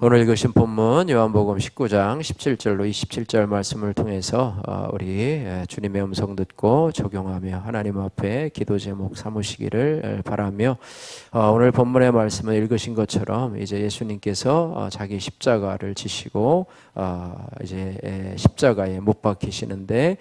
오늘 읽으신 본문 요한복음 19장 17절로 27절 말씀을 통해서 어, 우리 주님의 음성 듣고 적용하며 하나님 앞에 기도 제목 삼으시기를 바라며 어, 오늘 본문의 말씀을 읽으신 것처럼 이제 예수님께서 어, 자기 십자가를 지시고 이제 십자가에 못 박히시는데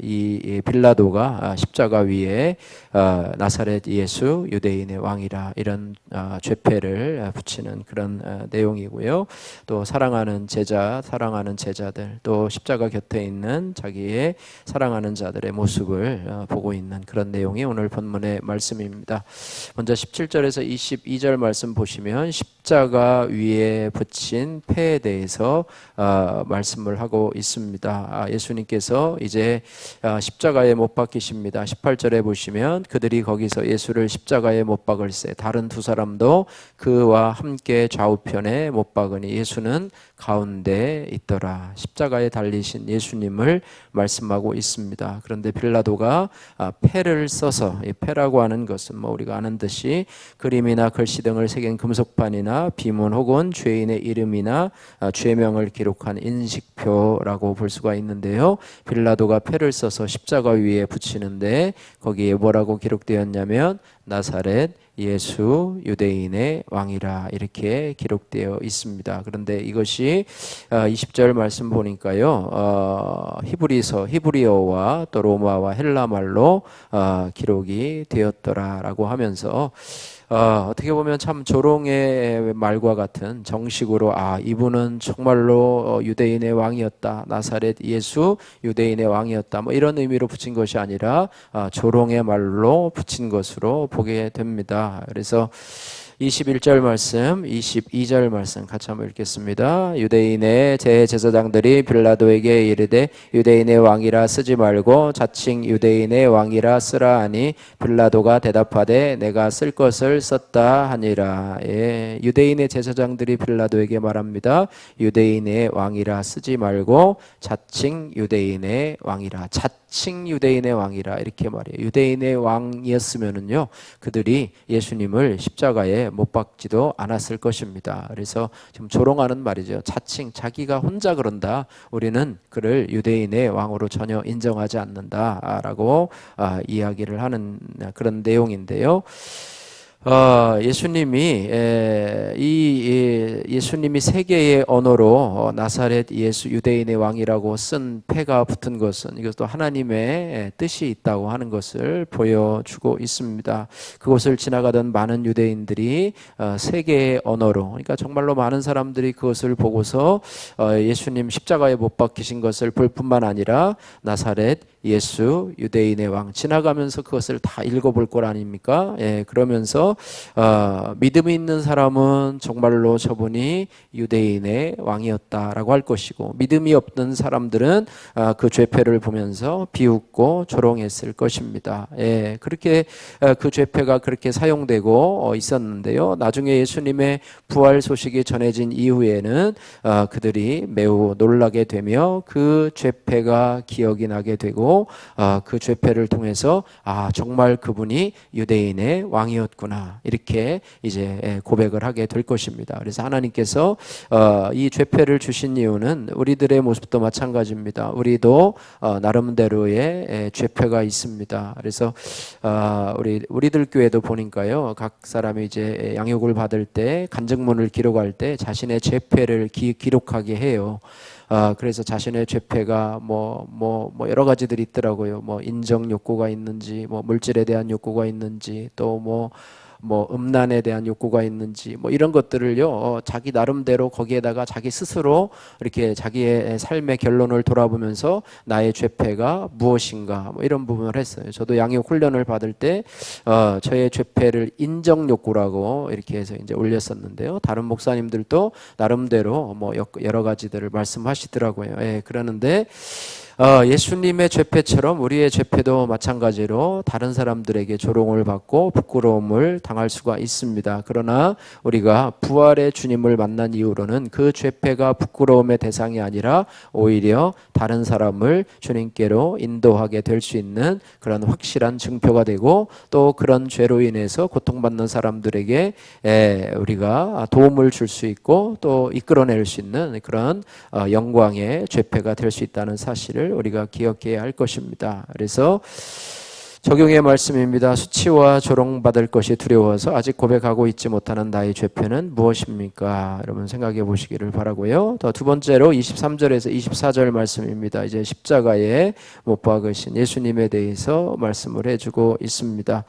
이 빌라도가 아, 십자가 위에 나사렛 예수 유대인의 왕이라 이런 죄패를 붙이는 그런 내용이고요. 또 사랑하는 제자, 사랑하는 제자들, 또 십자가 곁에 있는 자기의 사랑하는 자들의 모습을 어, 보고 있는 그런 내용이 오늘 본문의 말씀입니다. 먼저 17절에서 22절 말씀 보시면 십자가 위에 붙인 패에 대해서 어, 말씀을 하고 있습니다. 아, 예수님께서 이제 어, 십자가에 못 박히십니다. 18절에 보시면 그들이 거기서 예수를 십자가에 못 박을세 다른 두 사람도 그와 함께 좌우편 좌편에 못 박으니 예수는 가운데 있더라. 십자가에 달리신 예수님을 말씀하고 있습니다. 그런데 빌라도가 아, 패를 써서 이 패라고 하는 것은 뭐 우리가 아는 듯이 그림이나 글씨 등을 새긴 금속판이나 비문 혹은 죄인의 이름이나 아, 죄명을 기록한 인식표라고 볼 수가 있는데요. 빌라도가 패를 써서 십자가 위에 붙이는데 거기에 뭐라고 기록되었냐면 나사렛 예수 유대인의 왕이라 이렇게 기록되어 있습니다. 그런데 이것이 20절 어, 말씀 보니까요. 어, 히브리서 히브리어와 또 로마와 헬라 말로 어, 기록이 되었더라라고 하면서 어, 어떻게 보면 참 조롱의 말과 같은 정식으로 아 이분은 정말로 어, 유대인의 왕이었다 나사렛 예수 유대인의 왕이었다 뭐 이런 의미로 붙인 것이 아니라 어, 조롱의 말로 붙인 것으로 보게 됩니다. 그래서 21절 말씀, 22절 말씀 같이 한번 읽겠습니다. 유대인의 제제사장들이 빌라도에게 이르되 유대인의 왕이라 쓰지 말고 자칭 유대인의 왕이라 쓰라 하니 빌라도가 대답하되 내가 쓸 것을 썼다 하니라. 예, 유대인의 제사장들이 빌라도에게 말합니다. 유대인의 왕이라 쓰지 말고 자칭 유대인의 왕이라. 자칭 유대인의 왕이라 이렇게 말해요. 유대인의 왕이었으면은요 그들이 예수님을 십자가에 못 박지도 않았을 것입니다. 그래서 지금 조롱하는 말이죠. 자칭 자기가 혼자 그런다. 우리는 그를 유대인의 왕으로 전혀 인정하지 않는다라고 아, 이야기를 하는 그런 내용인데요. 어, 예수님이 에, 이 예, 수님이 세계의 언어로 어, 나사렛 예수 유대인의 왕이라고 쓴 패가 붙은 것은 이것도 하나님의 뜻이 있다고 하는 것을 보여주고 있습니다. 그곳을 지나가던 많은 유대인들이 어, 세계의 언어로 그러니까 정말로 많은 사람들이 그것을 보고서 어, 예수님 십자가에 못 박히신 것을 볼 뿐만 아니라 나사렛 예수 유대인의 왕 지나가면서 그것을 다 읽어볼 걸 아닙니까? 예, 그러면서 어, 믿음이 있는 사람은 정말로 저분이 유대인의 왕이었다라고 할 것이고 믿음이 없는 사람들은 어, 그 죄패를 보면서 비웃고 조롱했을 것입니다. 예, 그렇게 어, 그 죄패가 그렇게 사용되고 어, 있었는데요. 나중에 예수님의 부활 소식이 전해진 이후에는 어, 그들이 매우 놀라게 되며 그 죄패가 기억이 나게 되고 어, 그 죄패를 통해서 아 정말 그분이 유대인의 왕이었구나 이렇게 이제 예, 고백을 하게 될 것입니다. 그래서 하나님께서 어, 이 죄패를 주신 이유는 우리들의 모습도 마찬가지입니다. 우리도 어, 나름대로의 예, 죄패가 있습니다. 그래서 우리 우리들 교회도 보니까요 각 사람이 이제 양육을 받을 때 간증문을 기록할 때 자신의 죄패를 기, 기록하게 해요. 아, 그래서 자신의 죄패가 뭐, 뭐, 뭐 여러 가지들이 있더라고요. 뭐 인정 욕구가 있는지, 뭐 물질에 대한 욕구가 있는지, 또 뭐 뭐 음란에 대한 욕구가 있는지 뭐 이런 것들을요 어, 자기 나름대로 거기에다가 자기 스스로 이렇게 자기의 삶의 결론을 돌아보면서 나의 죄패가 무엇인가 뭐 이런 부분을 했어요. 저도 양육 훈련을 받을 때 어, 저의 죄패를 인정 욕구라고 이렇게 해서 이제 올렸었는데요. 다른 목사님들도 나름대로 뭐 여러 가지들을 말씀하시더라고요. 예, 그러는데 어, 예수님의 죄패처럼 우리의 죄패도 마찬가지로 다른 사람들에게 조롱을 받고 부끄러움을 당할 수가 있습니다. 그러나 우리가 부활의 주님을 만난 이후로는 그 죄패가 부끄러움의 대상이 아니라 오히려 다른 사람을 주님께로 인도하게 될 수 있는 그런 확실한 증표가 되고 또 그런 죄로 인해서 고통받는 사람들에게 에, 우리가 도움을 줄 수 있고 또 이끌어낼 수 있는 그런 어, 영광의 죄패가 될 수 있다는 사실을 우리가 기억해야 할 것입니다. 그래서 적용의 말씀입니다. 수치와 조롱받을 것이 두려워서 아직 고백하고 있지 못하는 나의 죄표는 무엇입니까? 여러분 생각해 보시기를 바라고요. 더 두 번째로 23절에서 24절 말씀입니다. 이제 십자가에 못 박으신 예수님에 대해서 말씀을 해주고 있습니다.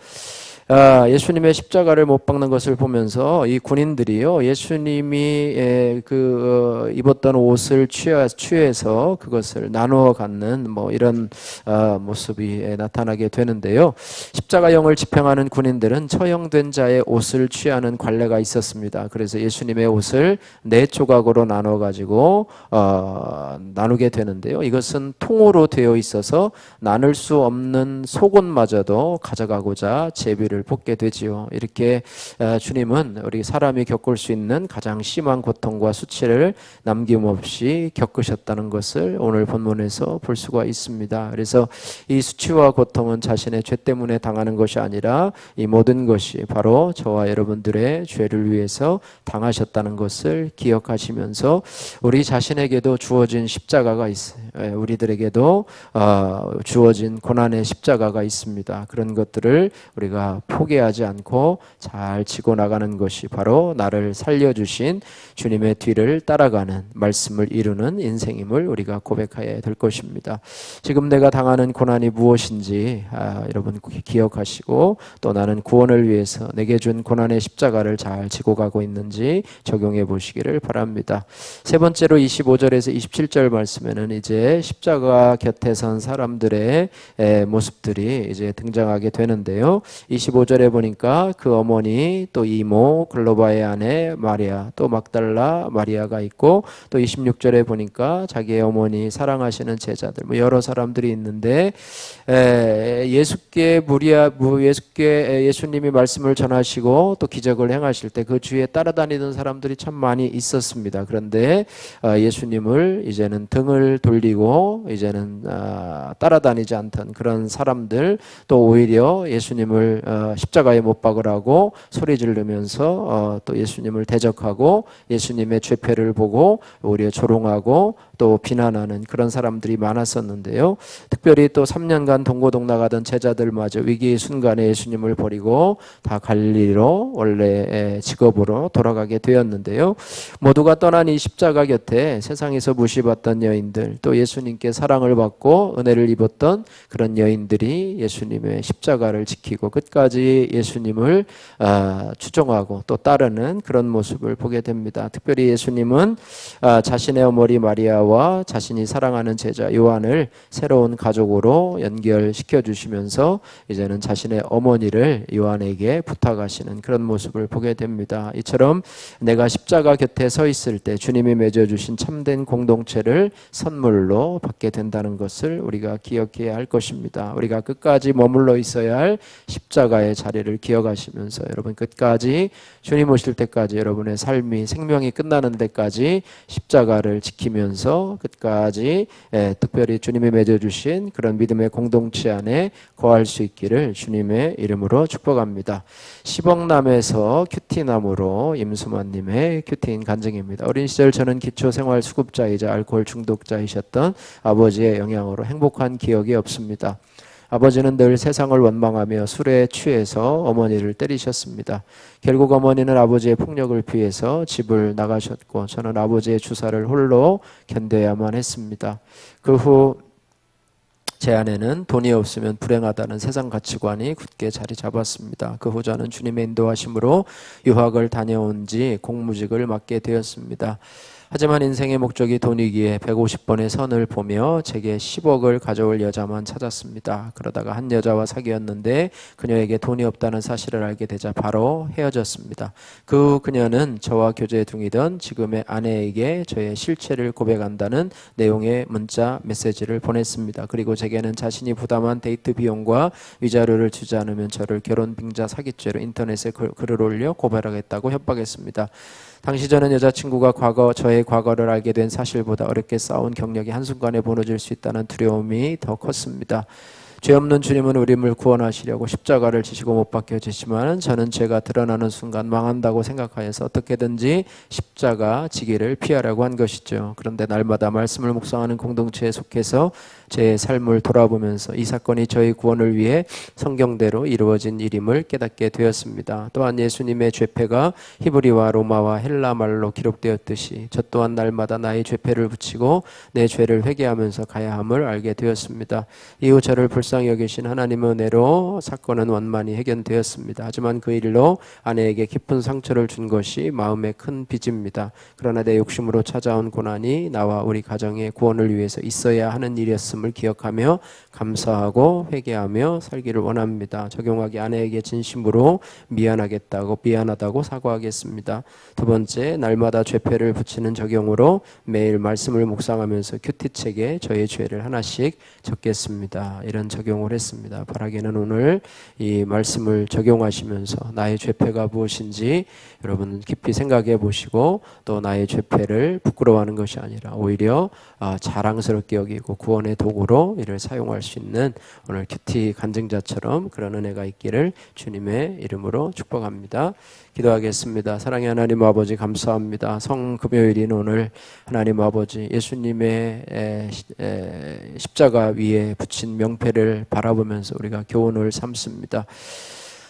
아, 예수님의 십자가를 못 박는 것을 보면서 이 군인들이요 예수님이 에, 그 어, 입었던 옷을 취해, 취해서 그것을 나누어 갖는 뭐 이런 어, 모습이 에, 나타나게 되는데요 십자가형을 집행하는 군인들은 처형된 자의 옷을 취하는 관례가 있었습니다. 그래서 예수님의 옷을 네 조각으로 나눠 가지고 어, 나누게 되는데요 이것은 통으로 되어 있어서 나눌 수 없는 속옷마저도 가져가고자 제비를 뽑게 되지요. 이렇게 어, 주님은 우리 사람이 겪을 수 있는 가장 심한 고통과 수치를 남김없이 겪으셨다는 것을 오늘 본문에서 볼 수가 있습니다. 그래서 이 수치와 고통은 자신의 죄 때문에 당하는 것이 아니라 이 모든 것이 바로 저와 여러분들의 죄를 위해서 당하셨다는 것을 기억하시면서 우리 자신에게도 주어진 십자가가 있어요. 예, 우리들에게도 어, 주어진 고난의 십자가가 있습니다. 그런 것들을 우리가 포기하지 않고 잘 지고 나가는 것이 바로 나를 살려주신 주님의 뒤를 따라가는 말씀을 이루는 인생임을 우리가 고백해야 될 것입니다. 지금 내가 당하는 고난이 무엇인지 아, 여러분 기억하시고 또 나는 구원을 위해서 내게 준 고난의 십자가를 잘 지고 가고 있는지 적용해 보시기를 바랍니다. 세 번째로 25절에서 27절 말씀에는 이제 십자가 곁에 선 사람들의 모습들이 이제 등장하게 되는데요. 25 절에 보니까 그 어머니 또 이모 글로바의 아내 마리아 또 막달라 마리아가 있고 또 26절에 보니까 자기의 어머니 사랑하시는 제자들 뭐 여러 사람들이 있는데 예수께 무리아 예수께 예수님이 말씀을 전하시고 또 기적을 행하실 때 그 주위에 따라다니던 사람들이 참 많이 있었습니다. 그런데 어, 예수님을 이제는 등을 돌리고 이제는 아, 따라다니지 않던 그런 사람들 또 오히려 예수님을 어, 십자가에 못 박으라고 소리 지르면서 어, 또 예수님을 대적하고 예수님의 죄패를 보고 오히려 조롱하고 또 비난하는 그런 사람들이 많았었는데요. 특별히 또 3년간 동고동락하던 제자들마저 위기의 순간에 예수님을 버리고 다 갈리로 원래 직업으로 돌아가게 되었는데요. 모두가 떠난 이 십자가 곁에 세상에서 무시받던 여인들 또 예수님께 사랑을 받고 은혜를 입었던 그런 여인들이 예수님의 십자가를 지키고 끝까지 예수님을 아, 추종하고 또 따르는 그런 모습을 보게 됩니다. 특별히 예수님은 아, 자신의 어머니 마리아 마리아와 자신이 사랑하는 제자 요한을 새로운 가족으로 연결시켜 주시면서 이제는 자신의 어머니를 요한에게 부탁하시는 그런 모습을 보게 됩니다. 이처럼 내가 십자가 곁에 서 있을 때 주님이 맺어 주신 참된 공동체를 선물로 받게 된다는 것을 우리가 기억해야 할 것입니다. 우리가 끝까지 머물러 있어야 할 십자가의 자리를 기억하시면서 여러분 끝까지 주님 오실 때까지 여러분의 삶이 생명이 끝나는 데까지 십자가를 지키면서 끝까지 예, 특별히 주님이 맺어주신 그런 믿음의 공동체 안에 거할 수 있기를 주님의 이름으로 축복합니다. 시벅남에서 큐티나무로 임수만님의 큐티인 간증입니다. 어린 시절 저는 기초생활 수급자이자 알코올 중독자이셨던 아버지의 영향으로 행복한 기억이 없습니다. 아버지는 늘 세상을 원망하며 술에 취해서 어머니를 때리셨습니다. 결국 어머니는 아버지의 폭력을 피해서 집을 나가셨고 저는 아버지의 주사를 홀로 견뎌야만 했습니다. 그후 제 안에는 돈이 없으면 불행하다는 세상 가치관이 굳게 자리 잡았습니다. 그 후 저는 주님의 인도하심으로 유학을 다녀온 지 공무직을 맡게 되었습니다. 하지만 인생의 목적이 돈이기에 150번의 선을 보며 제게 10억을 가져올 여자만 찾았습니다. 그러다가 한 여자와 사귀었는데 그녀에게 돈이 없다는 사실을 알게 되자 바로 헤어졌습니다. 그 후 그녀는 저와 교제 중이던 지금의 아내에게 저의 실체를 고백한다는 내용의 문자 메시지를 보냈습니다. 그리고 제게는 자신이 부담한 데이트 비용과 위자료를 주지 않으면 저를 결혼 빙자 사기죄로 인터넷에 글- 글을 올려 고발하겠다고 협박했습니다. 당시 저는 여자친구가 과거 저의 과거를 알게 된 사실보다 어렵게 싸운 경력이 한순간에 무너질 수 있다는 두려움이 더 컸습니다. 죄 없는 주님은 우리를 구원하시려고 십자가를 지시고 못 박혀지지만 저는 죄가 드러나는 순간 망한다고 생각하여서 어떻게든지 십자가 지기를 피하려고 한 것이죠. 그런데 날마다 말씀을 묵상하는 공동체에 속해서 제 삶을 돌아보면서 이 사건이 저의 구원을 위해 성경대로 이루어진 일임을 깨닫게 되었습니다. 또한 예수님의 죄패가 히브리와 로마와 헬라 말로 기록되었듯이 저 또한 날마다 나의 죄패를 붙이고 내 죄를 회개하면서 가야 함을 알게 되었습니다. 이후 저를 불쌍 히 여기신 하나님의 은혜로 사건은 원만히 해결되었습니다. 하지만 그 일로 아내에게 깊은 상처를 준 것이 마음의 큰 빚입니다. 그러나 내 욕심으로 찾아온 고난이 나와 우리 가정의 구원을 위해서 있어야 하는 일이었음을 기억하며 감사하고 회개하며 살기를 원합니다. 적용하기 아내에게 진심으로 미안하겠다고 미안하다고 사과하겠습니다. 두 번째 날마다 죄패를 붙이는 적용으로 매일 말씀을 묵상하면서 큐티책에 저의 죄를 하나씩 적겠습니다. 이런 적용을 했습니다. 바라기는 오늘 이 말씀을 적용하시면서 나의 죄패가 무엇인지 여러분 깊이 생각해 보시고 또 나의 죄패를 부끄러워하는 것이 아니라 오히려 아, 자랑스럽게 여기고 구원의 도구로 이를 사용할 수 있는 오늘 큐티 간증자처럼 그런 은혜가 있기를 주님의 이름으로 축복합니다. 기도하겠습니다. 사랑의 하나님 아버지 감사합니다. 성 금요일인 오늘 하나님 아버지 예수님의 십자가 위에 붙인 명패를 바라보면서 우리가 교훈을 삼습니다.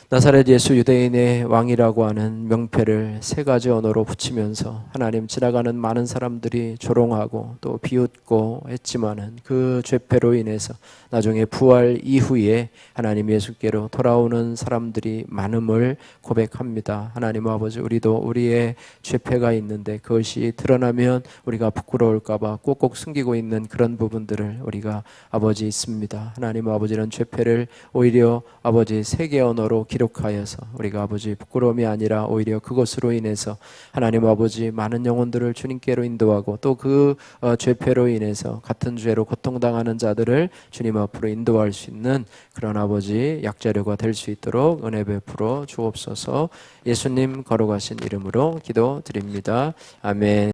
나사렛 예수 유대인의 왕이라고 하는 명패를 세 가지 언어로 붙이면서 하나님 지나가는 많은 사람들이 조롱하고 또 비웃고 했지만은 그 죄패로 인해서 나중에 부활 이후에 하나님 예수께로 돌아오는 사람들이 많음을 고백합니다. 하나님 아버지 우리도 우리의 죄패가 있는데 그것이 드러나면 우리가 부끄러울까봐 꼭꼭 숨기고 있는 그런 부분들을 우리가 아버지 있습니다. 하나님 아버지는 죄패를 오히려 아버지 세계 언어로 기록하여서 우리가 아버지 부끄러움이 아니라 오히려 그것으로 인해서 하나님 아버지 많은 영혼들을 주님께로 인도하고 또 그 죄패로 인해서 같은 죄로 고통당하는 자들을 주님 앞으로 인도할 수 있는 그런 아버지 약자료가 될 수 있도록 은혜 베풀어 주옵소서 예수님 걸어가신 이름으로 기도드립니다. 아멘.